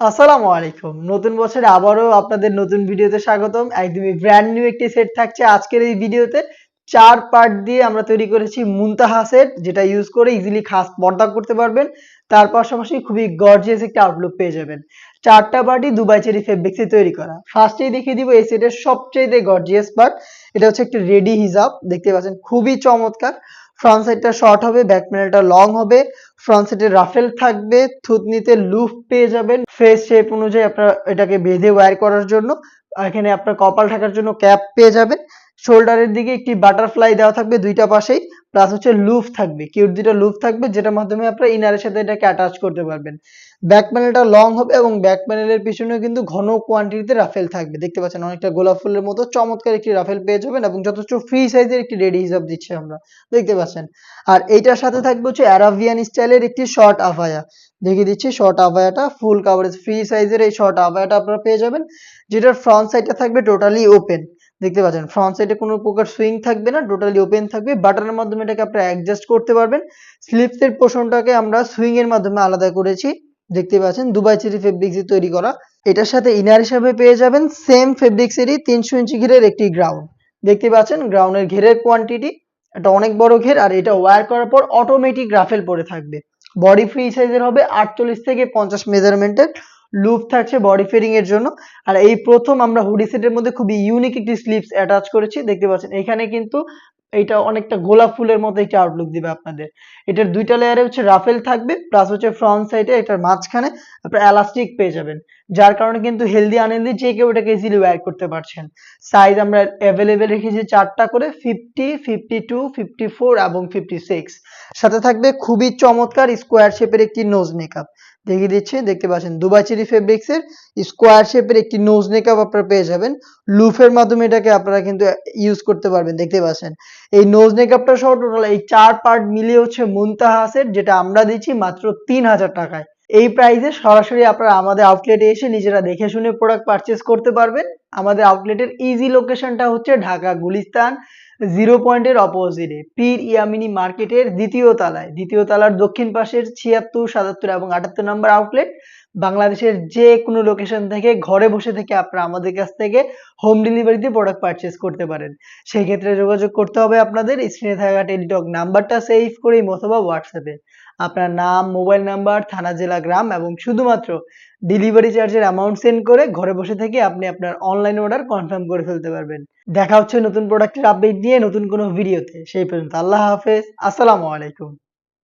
আসসালামু আলাইকুম। নতুন বছরে আবারও আপনাদের নতুন ভিডিওতে স্বাগতম। একদমই ব্র্যান্ড নিউ একটি সেট থাকছে আজকের এই ভিডিওতে। চার পার্ট দিয়ে আমরা তৈরি করেছি মুনতাহা সেট যেটা ইউজ করে ইজিলি খাস পর্দা করতে পারবেন। তার পাশাপাশি খুবই গর্জিয়াস একটা আউটলুক পেয়ে যাবেন। চারটা পার্টই দুবাই চেরি ফেব্রিক্সে তৈরি করা। ফার্স্টেই দেখিয়ে দিব এই সেটের সবচেয়ে গর্জিয়াস পার্ট এটা হচ্ছে একটা রেডি হিজাব দেখতে পাচ্ছেন, খুবই চমৎকার। ফ্রন্ট সাইডটা শর্ট হবে ব্যাক প্যানেলটা লং হবে। ফ্রন্ট সাইডে রাফেল থাকবে, থুতনিতে লুফ পেয়ে যাবেন। ফেস শেপ অনুযায়ী আপনার এটাকে বেঁধে ওয়্যার করার জন্য। এখানে আপনার কপাল থাকার জন্য ক্যাপ পেয়ে যাবেন। শোল্ডারের দিকে একটি বাটারফ্লাই দেওয়া থাকবে দুইটা পাশেই। প্লাস হচ্ছে লুফ থাকবে। কিউট দুইটা লুফ থাকবে, যেটার মাধ্যমে আপনারা ইনারের সাথে এটাকে অ্যাটাচ করতে পারবেন। ব্যাক প্যানেলটা লং হবে এবং ব্যাক প্যানেলের পিছনেও কিন্তু ঘন কোয়ান্টিটিতে রাফেল থাকবে। দেখতে পাচ্ছেন অনেকটা গোলাপ ফুলের মতো চমৎকার একটি রাফেল পেয়ে যাবেন এবং যথেষ্ট ফ্রি সাইজের একটি রেডি হিসাব দিচ্ছি আমরা। দেখতে পাচ্ছেন? আর এইটার সাথে থাকবে হচ্ছে অ্যারাবিয়ান স্টাইলের একটি শর্ট আভায়া। দেখিয়ে দিচ্ছি শর্ট আভায়াটা ফুল কাভারেজ ফ্রি সাইজের এই শর্ট আভায়াটা আপনারা পেয়ে যাবেন, যেটার ফ্রন্ট সাইডটা থাকবে টোটালি ওপেন দেখতে পাচ্ছেন ফ্রন্ট সাইডে কোনো প্রকার সুইং থাকবে না টোটালি ওপেন থাকবে বাটনের মাধ্যমে এটাকে আপনারা অ্যাডজাস্ট করতে পারবেন। স্লিপসের পোর্শনটাকে আমরা সুইং এর মাধ্যমে আলাদা করেছি, দেখতে পাচ্ছেন, দুবাই চেরি ফেব্রিক্সে তৈরি করা। এটার সাথে ইনার হিসাবে পেয়ে যাবেন সেম ফেব্রিক্সেরই তিনশো ইঞ্চি ঘেরের একটি গ্রাউন্ড দেখতে পাচ্ছেন গ্রাউন্ডের ঘেরের কোয়ান্টিটি এটা অনেক বড় ঘের, আর এটা ওয়্যার করার পর অটোমেটিক রাফেল পরে থাকবে। বডি ফ্রি সাইজের হবে আটচল্লিশ থেকে পঞ্চাশ মেজারমেন্টের লুপ থাকছে বডি ফিটিং এর জন্য। আর এই প্রথম আমরা হুডি সেটের মধ্যে খুবই ইউনিক একটি স্লিপস অ্যাটাচ করেছি। দেখতে পাচ্ছেন, এখানে কিন্তু এটা অনেকটা গোলাপ ফুলের মতো একটি আউটলুক দিবে আপনাদের। এটার দুইটা লেয়ারে হচ্ছে রাফেল থাকবে প্লাস হচ্ছে ফ্রন্ট সাইডে এটার মাঝখানে আপনার এলাস্টিক পেয়ে যাবেন। যার কারণে কিন্তু হেলদি আনহেলদি যে কেউ এটাকে ইজিলি ওয়্যার করতে পারছেন। সাইজ আমরা অ্যাভেলেবেল রেখেছি চারটা করে fifty fifty two fifty four এবং ফিফটি সিক্স সাথে থাকবে খুবই চমৎকার স্কোয়ার শেপের একটি নোজ মেকআপ দেখিয়ে দিচ্ছি, দেখতে পাচ্ছেন দুবাই চেরি ফেব্রিক্স এর স্কোয়ার শেপের একটি নোজ মেকআপ আপনারা পেয়ে যাবেন। লুফের মাধ্যমে এটাকে আপনারা কিন্তু ইউজ করতে পারবেন, দেখতে পাচ্ছেন। এই নোজ মেকআপটা সহ টোটাল এই চার পার্ট মিলিয়ে হচ্ছে মুনতাহাসের যেটা আমরা দিচ্ছি মাত্র তিন হাজার টাকায়। এই প্রাইসে সরাসরি আপনারা আমাদের আউটলেটে এসে নিজেরা দেখে শুনে প্রোডাক্ট পারচেস করতে পারবেন। আমাদের আউটলেটের ইজি লোকেশনটা হচ্ছে ঢাকা গুলিস্তান জিরো পয়েন্টের অপোজিটে পীর ইয়ামিনী মার্কেটের দ্বিতীয় তলায়। দ্বিতীয় তালার দক্ষিণ পাশের ছিয়াত্তর, সাতাত্তর এবং আটাত্তর নম্বর আউটলেট বাংলাদেশের যে কোনো লোকেশন থেকে, ঘরে বসে থেকে আপনারা আমাদের কাছ থেকে হোম ডেলিভারিতে প্রোডাক্ট পারচেস করতে পারেন। সেই ক্ষেত্রে যোগাযোগ করতে হবে আপনাদের স্ক্রিনে থাকা টেলিটক নাম্বারটা সেভ করে অথবা হোয়াটসঅ্যাপে আপনার নাম মোবাইল নাম্বার থানা, জেলা, গ্রাম এবং শুধুমাত্র ডেলিভারি চার্জের অ্যামাউন্ট সেন্ড করে ঘরে বসে থেকে আপনি আপনার অনলাইন অর্ডার কনফার্ম করে ফেলতে পারবেন। দেখা হচ্ছে নতুন প্রোডাক্টের আপডেট নিয়ে নতুন কোনো ভিডিওতে সেই পর্যন্ত আল্লাহ হাফেজ। আসসালামু আলাইকুম।